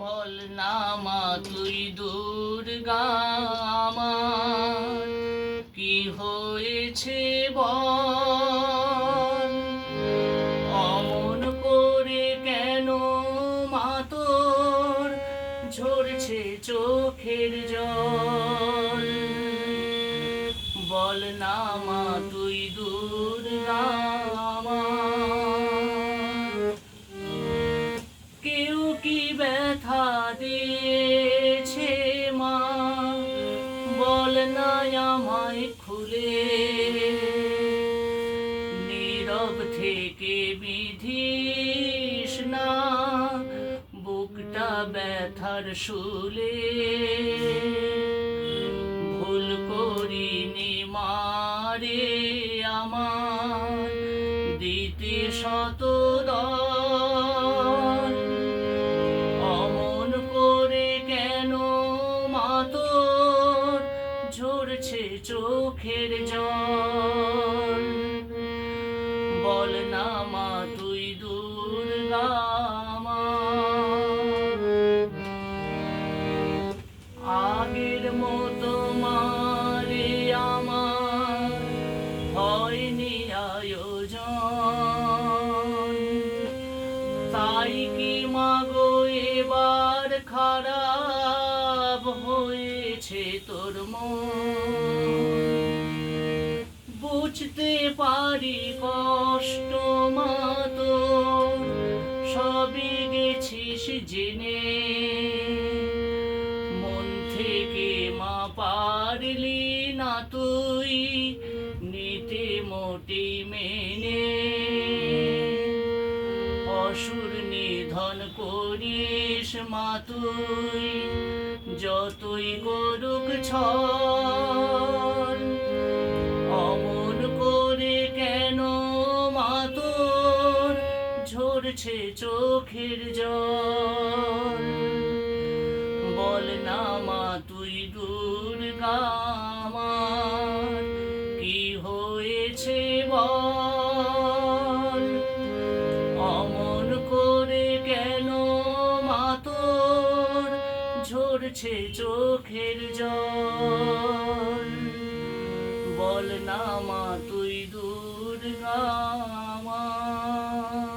বল না মা তুই দুর্গা কি হয়েছে বল? অমন করে কেন মা তোর ঝরছে চোখের জল। বল না মা তুই দুর্গা খুলে। নীরব থেকে বিধিস না, বুকটা ব্যথার শুলে ভুল করিনি মারে আমার দিতে শত অমন করে কেন মা তোর ঝরছে চোখের জল বল না মা, তুই দুর্গা। আগের মতো মারে আমার, হয়নি আয়োজন তাই কি মাগো এবার খারাপ হয়েছে তোর বুঝতে পারি কষ্ট মা তোর। সবই গেছিস জেনে। মন থেকে মা পারলি না তুই, নিতে মোটি মেনে। অসুর নিধন করিস মা তুই যতই গরুক ছ অমন করে কেন চোখের জল। ঝরছে চোখের জল। বল না মা তুই দূর আমার